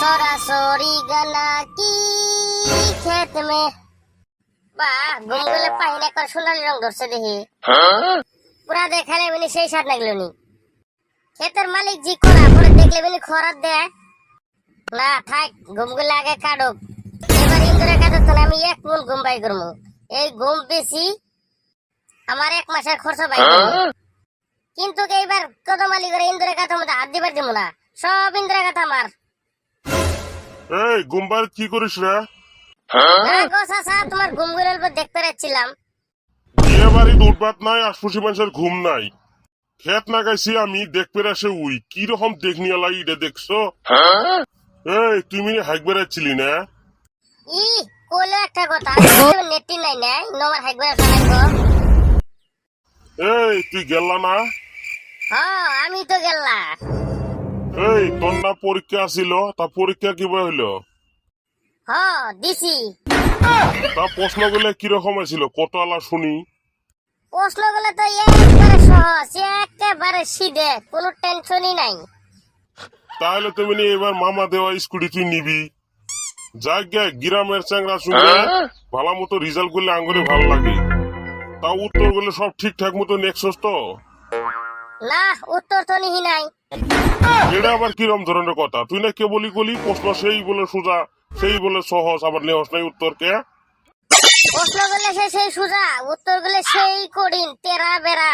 সরাসরি গানা কি? খেত মে। বা গুমগুলে পাহিনা করে সোনালি রং ধরছে দেখি। পুরা দেখালে মানে সেই সাত লাগল নি। ক্ষেতের মালিক জি করা পরে দেখলে মানে খরাত দেয়। না, থাক ঘুমগুলো আগে কাটুক। এবার ইন্দুরে কাটুক, তাহলে আমি এক মন ঘুম বাই করব এই ঘুম বেশি আমার এক মাসের খরচ বাই কিন্তু এইবার কত মালিক করে ইন্দুরে কাঠার মধ্যে হাত দিবার দিব না। সব ইন্দুরে কাঠা আমার। এই গুম্বার কি করিস রে? গো চাচা তোমার উপর দেখতে যাচ্ছিলাম। বিয়ে বাড়ি নাই মানুষের ঘুম নাই। খেত না গাইছি আমি আসে উই। কি রকম দেখনি আলাই এটা দেখছ? এই তুমি হাইক বেড়াচ্ছিলি না? ই কইলো একটা কথা নেটি নাই চালাইবো এই তুই গেলা না? হ্যাঁ আমি তো গেলা। এই তোর না পরীক্ষা আসিল তা পরীক্ষা কিবা হইল? হ দিছি। তা প্রশ্নগুলো কীরকম আছিল কত আলা শুনি? প্রশ্নগুলো তো একবারে সহজ একেবারে সিধে কোনো টেনশনই নাই। তাহলে তুমি নি এবার মামা দেওয়া স্কুটি তুই নিবি। যাক গে গ্রামের চ্যাংরা শুনে ভালো মতো রেজাল্ট করলে আঙ্গুরে ভালো লাগে। তা উত্তরগুলো সব ঠিকঠাক মতো নেক্সস তো? না উত্তর তো নিহি নাই। এটা আবার কিরম ধরনের কথা? তুই না কে বলি গলি প্রশ্ন সেই বলে সোজা সেই বলে সহজ আবার নেহস নাই উত্তর কে? প্রশ্নগুলো সে সেই সুজা উত্তরগুলো সেই কঠিন তেরা বেড়া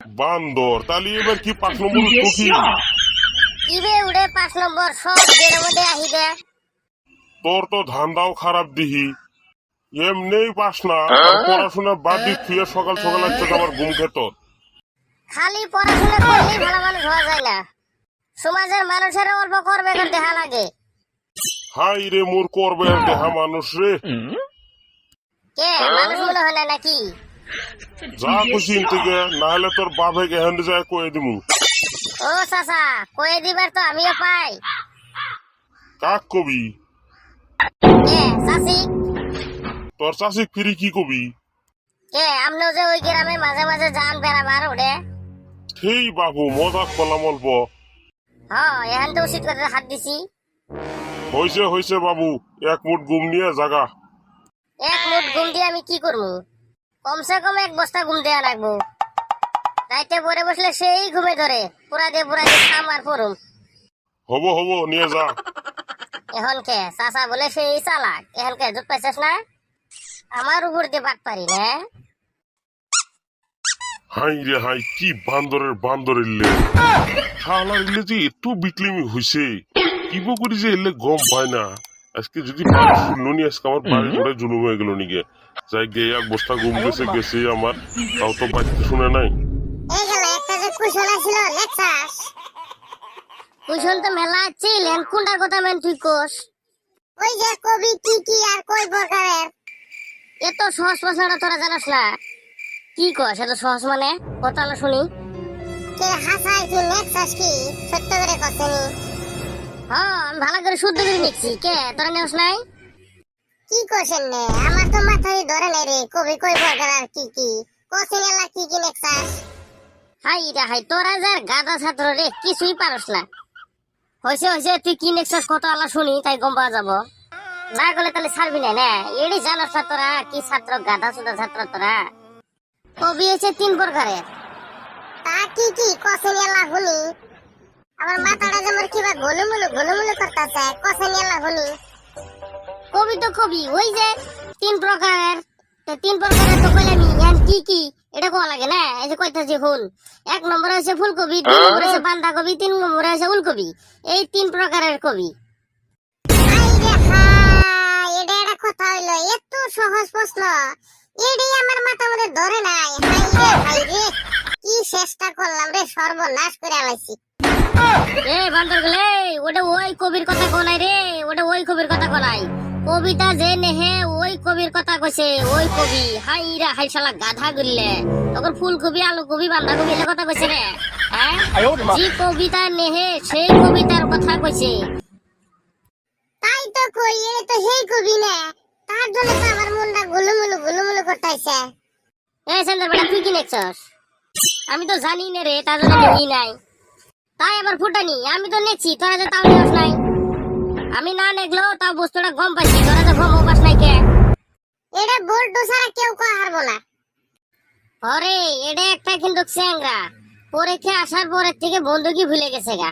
বান্দর তাহলে এবার কি পাঁচ নম্বর উত্তর কি? কিবে উড়ে পাঁচ নম্বর সব বেড়ে মধ্যে আহি দে। তোর তো ধান্দাও খারাপ দিহি। এমনিই পাস না পড়াশোনা বাদ দি তুই সকাল সকাল আসছে আমার ঘুম খেত খালি পড়াশোনা করলেই ভালো মানুষ হওয়া যায় না। সমাজের মানুষের অল্প করবে করে দেখা লাগে। হাই রে মোর করবে দেহা মানুষ রে। কে? মানুষ মনে হয় না নাকি? যা খুশি থেকে না হলে তোর বাপে গেহেন যায় কয়ে দিমু। ও চাচা কয়ে দিবার তো আমিও পাই। কাক কবি? কে? চাচি? তোর চাষি ফিরি কি কবি? কে? আপনিও যে ওই গ্রামে মাঝে মাঝে যান বেড়াবার ওড়ে। সেই বাবু মজা করলাম অল্প হ এখান তো উচিত করে হাত দিছি। হয়েছে হয়েছে বাবু এক মুঠ ঘুম নিয়ে জাগা। এক মুঠ ঘুম দিয়ে আমি কি করব? কমসে কম এক বস্তা ঘুম দেওয়া লাগবো। রাইতে পরে বসলে সেই ঘুমে ধরে পুরা দিয়ে পুরা দিয়ে খাম আর পড়ুম। হব হব নিয়ে যা। এখন কে? চাচা বলে সেই চালাক। এখন কে? জোট পাইছিস না? আমার উপর দিয়ে বাট পারি না। হাই রে হাই কি বান্দরের বান্দরের লে শালার ইলে যে এত বিকলিমি হইছে। কিব করি যে এলে গম পায় না। আজকে যদি বাড়ি শুনলো নি আজকে আমার বাড়ি ঘরে জুলুম হয়ে গেল নিকে যাই গে এক বস্তা ঘুম গেছে গেছে আমার। তাও তো বাড়িতে শুনে নাই। এই গেল একটা যে কুশল আছিল তো মেলা ছিলেন কোনটার কথা মেন তুই কোস? ওই যে কবি কি কি আর কই প্রকারের? এত সহজ প্রশ্নটা তোরা জানাস না। কি কস এত সহজ মানে? কথা না শুনি। কে হাসাই তুই নেক্সাস কি? সত্য করে কসেনি হ্যাঁ আমি ভালো করে শুদ্ধ করে নিচ্ছি কে? তোরা নেওস নাই? কি কোশেন নে আমার তো মাথায় ধরে নাই রে কবি কই প্রকার আর কি কি? কোসেন এলা কি কি নেক্সাস হাই রে হাই তোরা যার গাদা ছাত্র রে কিছুই পারস না। হয়েছে হয়েছে তুই কি নেক্সাস কত আলা শুনি তাই গম পাওয়া যাব। না গেলে তাহলে ছাড়বি না না। এড়ি জানাস না তোরা কি ছাত্র গাদা সুদা ছাত্র তোরা। কবি হয়েছে তিন প্রকারের। তা কি কি? মাথাটা যেমন করতেছে কবি তো কবি, ওই যে তিন প্রকারের। তো তিন প্রকারের তো কি কি? এটা কোয়া লাগে না? এই যে ফুল। এক নম্বরে হচ্ছে ফুলকপি দুই নম্বরে হচ্ছে বাঁধাকপি তিন নম্বরে হচ্ছে উলকপি এই তিন প্রকারের কবি। এটা একটা কথা হইল, এত সহজ প্রশ্ন। এডি আমার মাথা মধ্যে ধরে নাই। হাই হাই রে কি চেষ্টা করলাম রে সর্বনাশ করে আলাইছি। এ বান্দর গেলে ওটা ওই কবির কথা কোনাই রে ওটা ওই কবির কথা কোনাই কবিতা যে নেহে ওই কবির কথা কইছে ওই কবি। হাই রা হাই শালা গাধা গিললে। তখন ফুলকপি আলু কবি এলে কথা কইছে রে হ্যাঁ? যে কবিতা নেহে সেই কবিতার কথা কইছে। তাই তো কই এ তো সেই কবি না। তার জন্য তো আমার মনটা গুলুমুলু গুলুমুলু করতেছে এ সেন্টার বেটা, তুই কি নেছস আমি তো জানি না রে, তার জন্য নেই নাই। তাই আবার ফুটানি, আমি তো নেছি, তোরা যে তাও নেস নাই। আমি না দেখলেও তাও বস্তুটা গম পাইছি, তোরা তো গম অভ্যাস নাই কে? এটা বল্টু ছাড়া কেউ কয় হারবো না। আরে এটা একটা কিন্তু চ্যাংরা। পরীক্ষা আসার পরের থেকে বন্ধুকি ভুলে গেছে গা।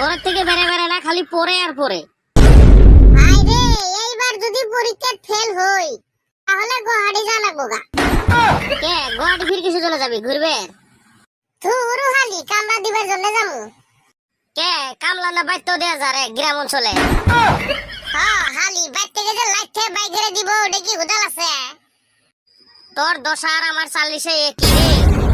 ঘরের থেকে বেড়ে বেড়ে না, খালি পরে আর পরে। যদি পরীক্ষা ফেল হই তাহলে গুয়াহাটি জানাব গা। কে? গুয়াহাটি ফির কিছু জন্য যাবি? ঘুরবে? থুরু হালি কামরা দিবার জন্য যামু কে? কামলা না বাইতো দেয়া যা রে গ্রাম অঞ্চলে। হ্যাঁ হালি থেকে যে লাইট বাইক ধরে দিব ওটা কি হুদাল আছে? তোর দশা আর আমার চাল্লিশে একই রে